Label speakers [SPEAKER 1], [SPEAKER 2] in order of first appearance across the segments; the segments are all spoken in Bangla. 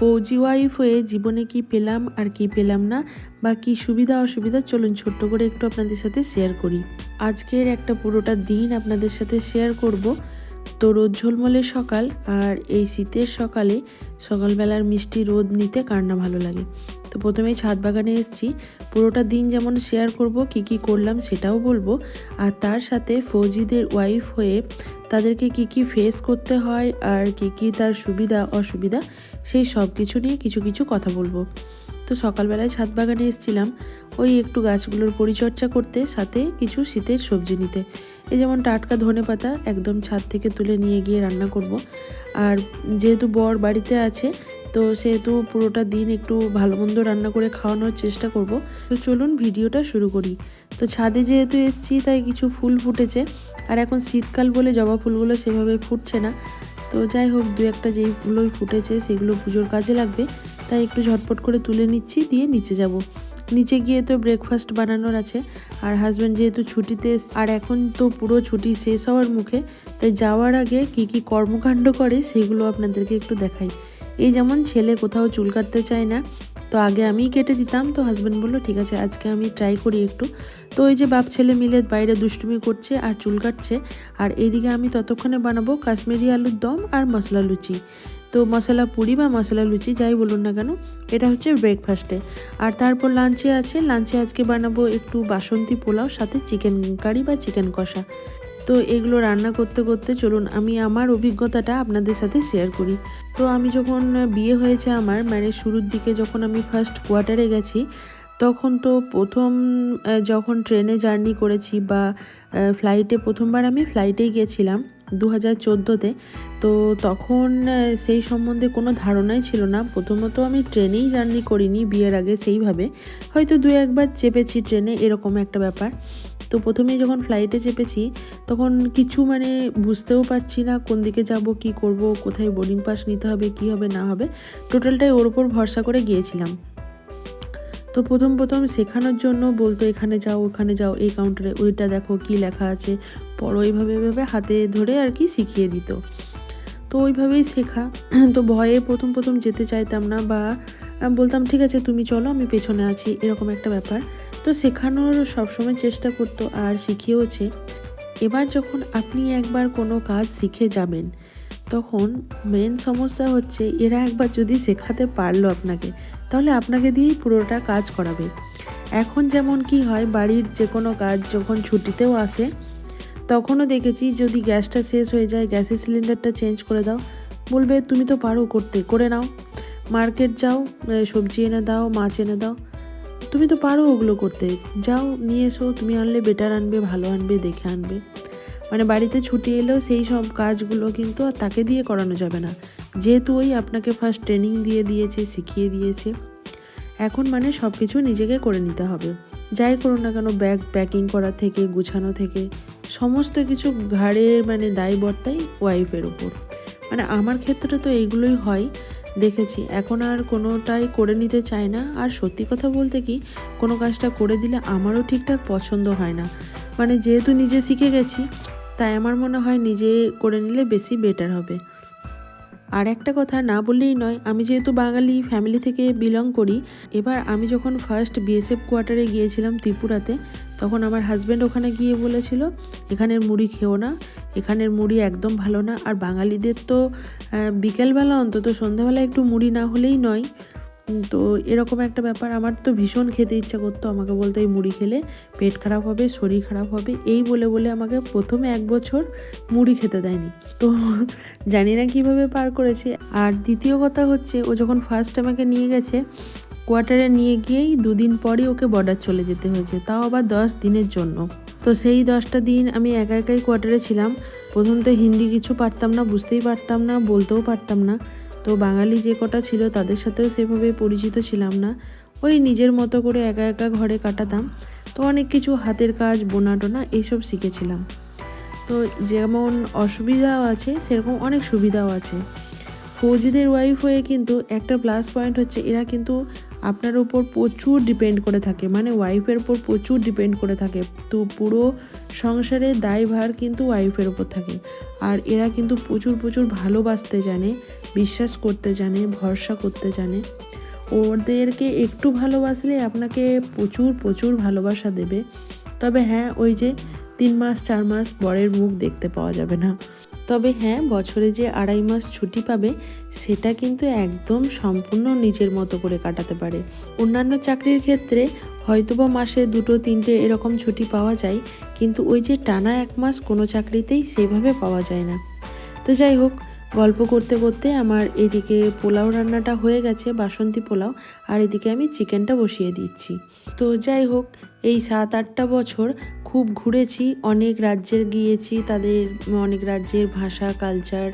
[SPEAKER 1] ফৌজি ওয়াইফ হয়ে জীবনে কি পেলাম আর কি পেলাম না বা কি সুবিধা অসুবিধা, চলুন ছোট্ট করে একটু আপনাদের সাথে শেয়ার করি। আজকের একটা পুরোটা দিন আপনাদের সাথে শেয়ার করব। তো রোদ ঝলমলে সকাল আর এই শীতের সকালে সকালবেলার মিষ্টি রোদ নিতে কার না ভালো লাগে। তো প্রথমেই ছাদ বাগানে এসেছি। পুরোটা দিন যেমন শেয়ার করব, কি কি করলাম সেটাও বলব। আর তার সাথে ফৌজিদের ওয়াইফ হয়ে তাদেরকে কি কি ফেস করতে হয়, আর কি কি তার সুবিধা, অসুবিধা, সেই সব কিছু নিয়ে কিছু কিছু কথা বলব। তো সকালবেলায় ছাদ বাগানে এসেছিলাম। ওই একটু গাছগুলোর পরিচর্যা করতে, সাথে কিছু শীতের সবজি নিতে। এই যেমন টাটকা ধনে পাতা একদম ছাদ থেকে তুলে নিয়ে গিয়ে রান্না করব। আর যেহেতু বর বাড়িতে আছে তো সেহেতু পুরোটা দিন একটু ভালো মন্দ রান্না করে খাওয়ানোর চেষ্টা করব। তো চলুন ভিডিওটা শুরু করি। তো ছাদে যেহেতু এসছি, তাই কিছু ফুল ফুটেছে। আর এখন শীতকাল বলে জবা ফুলগুলো সেভাবে ফুটছে না। তো যাই হোক, দু একটা যেইগুলোই ফুটেছে, সেগুলো পুজোর কাজে লাগবে। তাই একটু ঝটপট করে তুলে নিচ্ছি, দিয়ে নিচে যাব। নিচে গিয়ে তো ব্রেকফাস্ট বানানোর আছে। আর হাজব্যান্ড যেহেতু ছুটিতে আর এখন তো পুরো ছুটি শেষ হওয়ার মুখে, তাই যাওয়ার আগে কি কি কর্মকাণ্ড করে, সেগুলো আপনাদেরকে একটু দেখাই। এই যেমন ছেলে কোথাও চুল কাটতে চায় না, তো আগে আমিই কেটে দিতাম। তো হাজব্যান্ড বলল, ঠিক আছে, আজকে আমি ট্রাই করি একটু। তো ওই যে বাপ ছেলে মিলে বাইরে দুষ্টুমি করছে আর চুল কাটছে, আর এইদিকে আমি ততক্ষণে বানাবো কাশ্মীরি আলুর দম আর মশলা লুচি। তো মশলা পুরি বা মশলা লুচি, যাই বলুন না কেন, এটা হচ্ছে ব্রেকফাস্টে আর তারপর লাঞ্চে আছে লাঞ্চে আজকে বানাবো একটু বাসন্তী পোলাও, সাথে চিকেন কারি বা চিকেন কষা। তো এগুলো রান্না করতে করতে চলুন, আমি আমার অভিজ্ঞতাটা আপনাদের সাথে শেয়ার করি। তো আমি যখন বিয়ে হয়েছে আমার মানে শুরুর দিকে যখন আমি ফার্স্ট কোয়ার্টারে গেছি, তখন তো প্রথম যখন ট্রেনে জার্নি করেছি বা ফ্লাইটে প্রথমবার আমি ফ্লাইটেই গিয়েছিলাম দু হাজার চোদ্দোতে, তো তখন সেই সম্বন্ধে কোনো ধারণাই ছিল না। প্রথমত আমি ট্রেনেই জার্নি করিনি বিয়ের আগে সেইভাবে। হয়তো দু একবার চেপেছি ট্রেনে, এরকম একটা ব্যাপার। তো প্রথমেই যখন ফ্লাইটে চেপেছি, তখন কিছু মানে বুঝতেও পারছি না কোন দিকে যাব, কি করব, কোথায় বোর্ডিং পাস নিতে হবে, কি হবে, না হবে। টোটালটাই ওর ওপর ভরসা করে গিয়েছিলাম। তো প্রথম প্রথম শেখানোর জন্য বলতো, এখানে যাও, ওখানে যাও, এই কাউন্টারে ওইটা দেখো কি লেখা আছে। পড়ো এইভাবে এভাবে হাতে ধরে আর কি শিখিয়ে দিত। তো ওইভাবেই শেখা। তো ভয়ে প্রথম প্রথম যেতে চাইতাম না বা বলতাম, ঠিক আছে, তুমি চলো, আমি পেছনে আছি। এরকম একটা ব্যাপার। তো শেখানোর সবসময় চেষ্টা করতো আর শিখিয়েওছে। এবার যখন আপনি একবার কোনো কাজ শিখে যাবেন, তখন মেন সমস্যা হচ্ছে এরা একবার যদি শেখাতে পারল আপনাকে, তাহলে আপনাকে দিয়েই পুরোটা কাজ করাবে। এখন যেমন কি হয়, বাড়ির যে কোনো কাজ যখন ছুটিতেও আসে, তখনও দেখেছি যদি গ্যাসটা শেষ হয়ে যায়, গ্যাসের সিলিন্ডারটা চেঞ্জ করে দাও, বলবে, তুমি তো পারো করতে, করে নাও। মার্কেট যাও সবজি এনে দাও, মাছ এনে দাও। তুমি তো পারো ওগুলো করতে। যাও, নিয়ে এসো, তুমি আনলে বেটার আনবে, ভালো আনবে, দেখে আনবে। মানে বাড়িতে ছুটি এলেও সেই সব কাজগুলো কিন্তু আর তাকে দিয়ে করানো যাবে না। যেহেতু ওই আপনাকে ফার্স্ট ট্রেনিং দিয়ে দিয়েছে, শিখিয়ে দিয়েছে। এখন মানে সব কিছু নিজেকে করে নিতে হবে। যাই করুন না কেন ব্যাগ প্যাকিং করা থেকে, গুছানো থেকে, সমস্ত কিছু ঘাড়ের মানে দায়বর্তাই ওয়াইফের ওপর মানে আমার ক্ষেত্রে তো এইগুলোই হয়। দেখেছি। এখন আর কোনোটাই করে নিতে চাই না। আর সত্যি কথা বলতে কি, কোনো কাজটা করে দিলে আমারও ঠিকঠাক পছন্দ হয় না। মানে যেহেতু নিজে শিখে গেছি, তাই আমার মনে হয় নিজে করে নিলে বেশি বেটার হবে। আর একটা কথা না বললেই নয়, আমি যেহেতু বাঙালি ফ্যামিলি থেকে বিলং করি, এবার আমি যখন ফার্স্ট বিএসএফ কোয়ার্টারে গিয়েছিলাম ত্রিপুরাতে, তখন আমার হাজব্যান্ড ওখানে গিয়ে বলেছিল, এখানের মুড়ি খেও না, এখানের মুড়ি একদম ভালো না। আর বাঙালিদের তো বিকেলবেলা অন্তত সন্ধ্যাবেলা একটু মুড়ি না হলেই নয় তো এরকম একটা ব্যাপার। আমার তো ভীষণ খেতে ইচ্ছা করতো আমাকে বলতো, এই মুড়ি খেলে পেট খারাপ হবে, শরীর খারাপ হবে। এই বলে বলে আমাকে প্রথমে এক বছর মুড়ি খেতে দেয়নি। তো জানি না কীভাবে পার করেছে। আর দ্বিতীয় কথা হচ্ছে, ও যখন ফার্স্ট আমাকে নিয়ে গেছে কোয়ার্টারে নিয়ে গিয়েই দুদিন পরই ওকে বর্ডার চলে যেতে হয়েছে। তাও আবার দশ দিনের জন্য। তো সেই দশটা দিন আমি একা একাই কোয়ার্টারে ছিলাম। প্রথম তো হিন্দি কিছু পারতাম না, বুঝতেই পারতাম না, বলতেও পারতাম না। তো বাঙালি যে কটা ছিল তাদের সাথেও সেভাবে পরিচিত ছিলাম না। ওই নিজের মতো করে একা একা ঘরে কাটাতাম। তো অনেক কিছু হাতের কাজ, বোনা টোনা এইসব শিখেছিলাম। তো যেমন অসুবিধাও আছে, সেরকম অনেক সুবিধাও আছে। ফৌজিদের ওয়াইফ হয়ে কিন্তু একটা প্লাস পয়েন্ট হচ্ছে, এরা কিন্তু আপনার উপর প্রচুর ডিপেন্ড করে থাকে। মানে ওয়াইফের উপর প্রচুর ডিপেন্ড করে থাকে। তো পুরো সংসারের দায়ভার কিন্তু ওয়াইফের উপর থাকে। আর এরা কিন্তু প্রচুর প্রচুর ভালোবাসতে জানে। বিশ্বাস করতে জানে, ভরসা করতে জানে। ওদেরকে একটু ভালোবাসলে আপনাকে প্রচুর প্রচুর ভালোবাসা দেবে। তবে হ্যাঁ ওই যে তিন মাস, চার মাস বরের মুখ দেখতে পাওয়া যাবে না। তবে হ্যাঁ বছরে যে আড়াই মাস ছুটি পাবে, সেটা কিন্তু একদম সম্পূর্ণ নিজের মতো করে কাটাতে পারে। অন্যান্য চাকরির ক্ষেত্রে হয়তোবা মাসে দুটো, তিনটে এরকম ছুটি পাওয়া যায়, কিন্তু ওই যে টানা এক মাস কোনো চাকরিতেই সেইভাবে পাওয়া যায় না। তো যাই হোক গল্প করতে করতে আমার এদিকে পোলাও রান্নাটা হয়ে গেছে, বাসন্তী পোলাও, আর এদিকে আমি চিকেনটা বসিয়ে দিচ্ছি। তো যাই হোক, এই সাত আটটা বছর খুব ঘুরেছি, অনেক রাজ্যের গিয়েছি, তাদের অনেক রাজ্যের ভাষা কালচার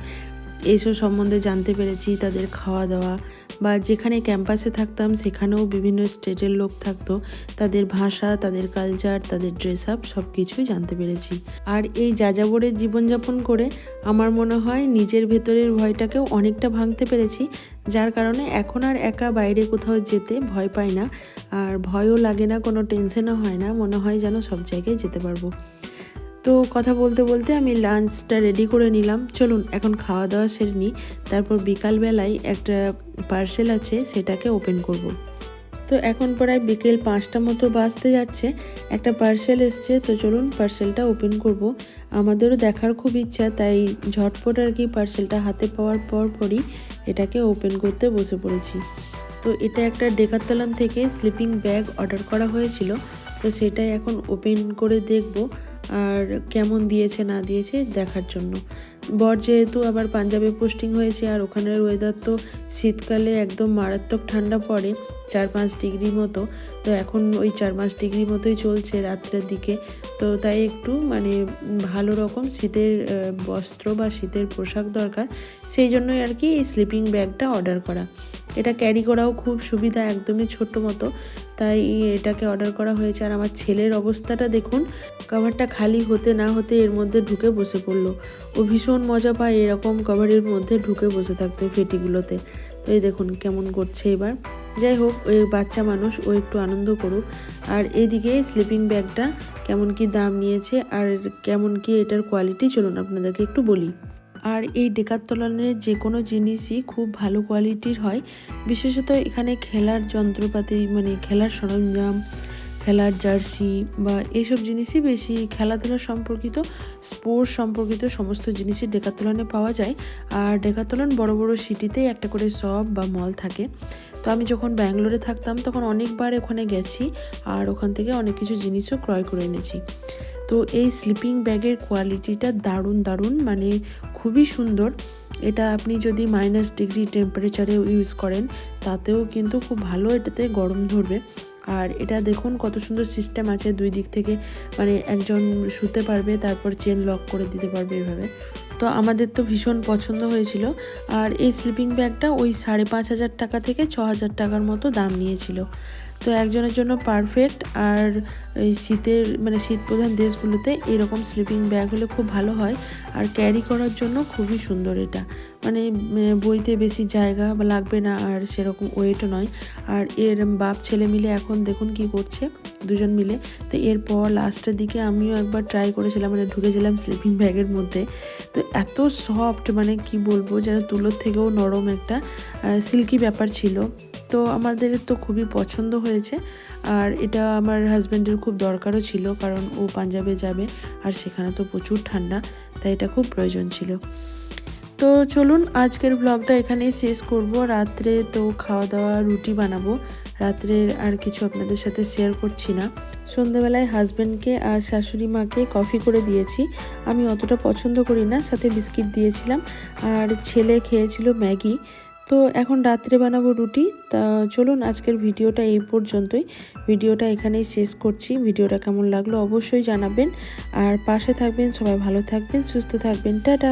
[SPEAKER 1] এইসব সম্বন্ধে জানতে পেরেছি, তাদের খাওয়া দাওয়া বা যেখানে ক্যাম্পাসে থাকতাম সেখানেও বিভিন্ন স্টেটের লোক থাকতো। তাদের ভাষা, তাদের কালচার তাদের ড্রেস আপ সব কিছুই জানতে পেরেছি। আর এই যাযাবরের জীবনযাপন করে আমার মনে হয় নিজের ভেতরের ভয়টাকেও অনেকটা ভাঙতে পেরেছি, যার কারণে এখন আর একা বাইরে কোথাও যেতে ভয় পাই না। আর ভয়ও লাগে না, কোনো টেনশনও হয় না, মনে হয় যেন সব জায়গায় যেতে পারব। তো কথা বলতে বলতে আমি লাঞ্চটা রেডি করে নিলাম। চলুন, এখন খাওয়া দাওয়া সেরে নিই। তারপর বিকালবেলায় একটা পার্সেল আছে, সেটাকে ওপেন করব। তো এখন প্রায় বিকেল পাঁচটা মতো বাজতে যাচ্ছে। একটা পার্সেল এসছে, তো চলুন পার্সেলটা ওপেন করব। আমাদেরও দেখার খুব ইচ্ছা, তাই ঝটপট আর কি পার্সেলটা হাতে পাওয়ার পর পরই এটাকে ওপেন করতে বসে পড়েছি। তো এটা একটা ডেকাতলান থেকে স্লিপিং ব্যাগ অর্ডার করা হয়েছিল। তো সেটাই এখন ওপেন করে দেখব। আর কেমন দিয়েছে, না দিয়েছে দেখার জন্য। বর যেহেতু আবার পাঞ্জাবে পোস্টিং হয়েছে আর ওখানের ওয়েদার তো শীতকালে একদম মারাত্মক ঠান্ডা পড়ে চার পাঁচ ডিগ্রি মতো। তো এখন ওই চার পাঁচ ডিগ্রি মতোই চলছে রাত্রের দিকে। তো তাই একটু মানে ভালো রকম শীতের বস্ত্র বা শীতের পোশাক দরকার। সেই জন্যই আর কি এই স্লিপিং ব্যাগটা অর্ডার করা। এটা ক্যারি করাও খুব সুবিধা, একদমই ছোট্ট মতো। তাই এটাকে অর্ডার করা হয়েছে। আর আমার ছেলের অবস্থাটা দেখুন কভারটা খালি হতে না হতে এর মধ্যে ঢুকে বসে পড়ল। ও ভীষণ মজা পায় এরকম কভারের মধ্যে ঢুকে বসে থাকতে ফেটিগুলোতে। তো এই দেখুন কেমন করছে এবার। যাই হোক, ওই বাচ্চা মানুষ, ও একটু আনন্দ করুক। আর এদিকে স্লিপিং ব্যাগটা কেমন কি দাম নিয়েছে আর কেমন কি এটার কোয়ালিটি চলুন আপনাদেরকে একটু বলি। আর এই ডেকাতলনের যে কোনো জিনিসই খুব ভালো কোয়ালিটির হয়। বিশেষত এখানে খেলার যন্ত্রপাতি মানে খেলার সরঞ্জাম খেলার জার্সি বা এইসব জিনিসই বেশি খেলাধুলা সম্পর্কিত, স্পোর্টস সম্পর্কিত সমস্ত জিনিসই ডেকাতলনে পাওয়া যায়। আর ডেকাতলন বড় বড় সিটিতেই একটা করে শপ বা মল থাকে। তো আমি যখন ব্যাঙ্গালোরে থাকতাম, তখন অনেকবার ওখানে গেছি আর ওখান থেকে অনেক কিছু জিনিসও ক্রয় করে এনেছি। তো এই স্লিপিং ব্যাগের কোয়ালিটিটা দারুণ দারুণ মানে খুবই সুন্দর। এটা আপনি যদি মাইনাস ডিগ্রি টেম্পারেচারে ইউজ করেন, তাতেও কিন্তু খুব ভালো এটাতে গরম ধরবে। আর এটা দেখুন কত সুন্দর সিস্টেম আছে দুই দিক থেকে। মানে একজন শুতে পারবে, তারপর চেন লক করে দিতে পারবে এভাবে। তো আমাদের তো ভীষণ পছন্দ হয়েছিল। আর এই স্লিপিং ব্যাগটা ওই সাড়ে পাঁচ হাজার টাকা থেকে ছ হাজার টাকার মতো দাম নিয়েছিল। তো একজনের জন্য পারফেক্ট আর এই শীতের মানে শীত প্রধান দেশগুলোতে এরকম স্লিপিং ব্যাগ হলে খুব ভালো হয়। আর ক্যারি করার জন্য খুবই সুন্দর এটা। মানে বইতে বেশি জায়গা লাগবে না আর সেরকম ওয়েটও নয়। আর এর বাপ ছেলে মিলে এখন দেখুন কি করছে, দুজন মিলে। তো এরপর লাস্টের দিকে আমিও একবার ট্রাই করেছিলাম মানে ঢুকেছিলাম স্লিপিং ব্যাগের মধ্যে। তো এত সফট মানে কি বলব, যেন তুলোর থেকেও নরম একটা সিল্কি ব্যাপার ছিল। তো আমাদের তো খুবই পছন্দ হয়েছে। আর এটা আমার হাজব্যান্ডের খুব দরকারও ছিল, কারণ ও পাঞ্জাবে যাবে, আর সেখানে তো প্রচুর ঠান্ডা, তাই এটা খুব প্রয়োজন ছিল। তো চলুন, আজকের ব্লগটা এখানেই শেষ করব। রাত্রে তো খাওয়া দাওয়া রুটি বানাবো। রাত্রের আর কিছু আপনাদের সাথে শেয়ার করছি না। সন্ধ্যাবেলায় হাজব্যান্ডকে আর শাশুড়ি মাকে কফি করে দিয়েছি। আমি অতটা পছন্দ করি না, সাথে বিস্কিট দিয়েছিলাম আর ছেলে খেয়েছিল ম্যাগি। তো এখন রাত্রে বানাবো রুটি। তা চলুন আজকের ভিডিওটা এই পর্যন্তই। ভিডিওটা এখানেই শেষ করছি। ভিডিওটা কেমন লাগল অবশ্যই জানাবেন। আর পাশে থাকবেন, সবাই ভালো থাকবেন, সুস্থ থাকবেন। টাটা!